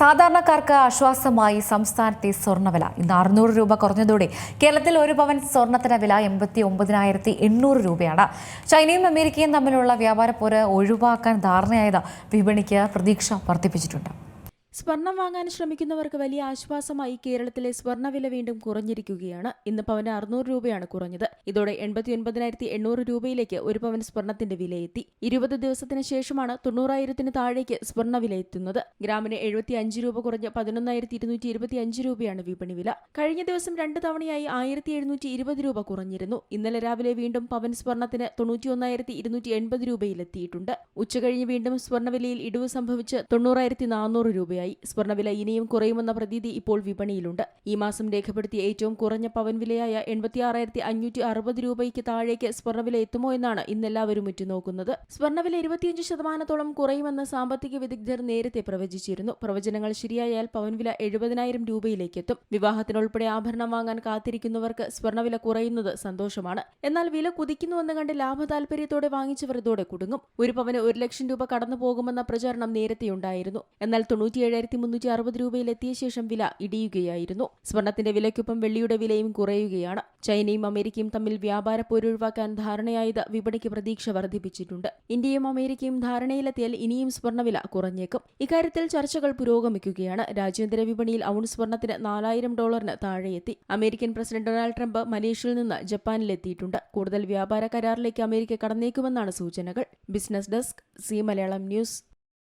സാധാരണക്കാർക്ക് ആശ്വാസമായി സംസ്ഥാനത്തെ സ്വർണവില ഇന്ന് അറുന്നൂറ് രൂപ കുറഞ്ഞതോടെ കേരളത്തിൽ ഒരു പവൻ സ്വർണത്തിന് വില എൺപത്തി ഒമ്പതിനായിരത്തി എണ്ണൂറ് രൂപയാണ്. ചൈനയും അമേരിക്കയും തമ്മിലുള്ള വ്യാപാര പോര് ഒഴിവാക്കാൻ ധാരണയായത് വിപണിക്ക് പ്രതീക്ഷ വർദ്ധിപ്പിച്ചിട്ടുണ്ട്. സ്വർണം വാങ്ങാൻ ശ്രമിക്കുന്നവർക്ക് വലിയ ആശ്വാസമായി കേരളത്തിലെ സ്വർണവില വീണ്ടും കുറഞ്ഞിരിക്കുകയാണ്. ഇന്ന് പവന് അറുന്നൂറ് രൂപയാണ് കുറഞ്ഞത്. ഇതോടെ എൺപത്തി ഒൻപതിനായിരത്തി എണ്ണൂറ് രൂപയിലേക്ക് ഒരു പവൻ സ്വർണത്തിന്റെ വിലയെത്തി. ഇരുപത് ദിവസത്തിന് ശേഷമാണ് തൊണ്ണൂറായിരത്തിന് താഴേക്ക് സ്വർണവില എത്തുന്നത്. ഗ്രാമിന് എഴുപത്തി അഞ്ച് രൂപ കുറഞ്ഞ് പതിനൊന്നായിരത്തി ഇരുന്നൂറ്റി ഇരുപത്തി അഞ്ച് രൂപയാണ് വിപണി വില. കഴിഞ്ഞ ദിവസം രണ്ട് തവണയായി ആയിരത്തി എഴുന്നൂറ്റി ഇരുപത് രൂപ കുറഞ്ഞിരുന്നു. ഇന്നലെ രാവിലെ വീണ്ടും പവൻ സ്വർണത്തിന് തൊണ്ണൂറ്റി ഒന്നായിരത്തി ഇരുന്നൂറ്റി എൺപത് രൂപയിലെത്തിയിട്ടുണ്ട്. ഉച്ചകഴിഞ്ഞ് വീണ്ടും സ്വർണവിലയിൽ ഇടിവ് സംഭവിച്ച് തൊണ്ണൂറായിരത്തി നാനൂറ് രൂപയായി സ്വർണവില ഇനിയും കുറയുമെന്ന പ്രതീതി ഇപ്പോൾ വിപണിയിലുണ്ട്. ഈ മാസം രേഖപ്പെടുത്തിയ ഏറ്റവും കുറഞ്ഞ പവൻ വിലയായ എൺപത്തിയാറായിരത്തി അഞ്ഞൂറ്റി അറുപത് രൂപയ്ക്ക് താഴേക്ക് സ്വർണവില എത്തുമോ എന്നാണ് ഇന്നെല്ലാവരും ഉറ്റുനോക്കുന്നത്. സ്വർണവില ഇരുപത്തിയഞ്ച് ശതമാനത്തോളം കുറയുമെന്ന് സാമ്പത്തിക വിദഗ്ധർ നേരത്തെ പ്രവചിച്ചിരുന്നു. പ്രവചനങ്ങൾ ശരിയായാൽ പവൻവില എഴുപതിനായിരം രൂപയിലേക്ക് എത്തും വിവാഹത്തിനുൾപ്പെടെ ആഭരണം വാങ്ങാൻ കാത്തിരിക്കുന്നവർക്ക് സ്വർണവില കുറയുന്നത് സന്തോഷമാണ്. എന്നാൽ വില കുതിക്കുന്നുവെന്ന് കണ്ട് ലാഭതാൽപര്യത്തോടെ വാങ്ങിച്ചവർ ഇതോടെ കുടുങ്ങും. ഒരു പവന് ഒരു ലക്ഷം രൂപ കടന്നു പോകുമെന്ന പ്രചാരണം നേരത്തെയുണ്ടായിരുന്നു. എന്നാൽ തൊണ്ണൂറ്റിയേഴായിരത്തി മുന്നൂറ്റി അറുപത് രൂപയിലെത്തിയ ശേഷം വില ഇടിയുകയായിരുന്നു. സ്വർണത്തിന്റെ വിലയ്ക്കൊപ്പം വെള്ളിയുടെ വിലയും കുറയുകയാണ്. ചൈനയും അമേരിക്കയും തമ്മിൽ വ്യാപാര പോരൊഴിവാക്കാൻ ധാരണയായത് വിപണിക്ക് പ്രതീക്ഷ വർദ്ധിപ്പിച്ചിട്ടുണ്ട്. ഇന്ത്യയും അമേരിക്കയും ധാരണയിലെത്തിയാൽ ഇനിയും സ്വർണവില കുറഞ്ഞേക്കും. ഇക്കാര്യത്തിൽ ചർച്ചകൾ പുരോഗമിക്കുകയാണ്. രാജ്യാന്തര വിപണിയിൽ ഔൺസ് സ്വർണത്തിന് നാലായിരം ഡോളറിന് താഴെയെത്തി. അമേരിക്കൻ പ്രസിഡന്റ് ഡൊണാൾഡ് ട്രംപ് മലേഷ്യയിൽ നിന്ന് ജപ്പാനിലെത്തിയിട്ടുണ്ട്. കൂടുതൽ വ്യാപാര കരാറിലേക്ക് അമേരിക്ക കടന്നേക്കുമെന്നാണ് സൂചനകൾ. Business desk C Malayalam news.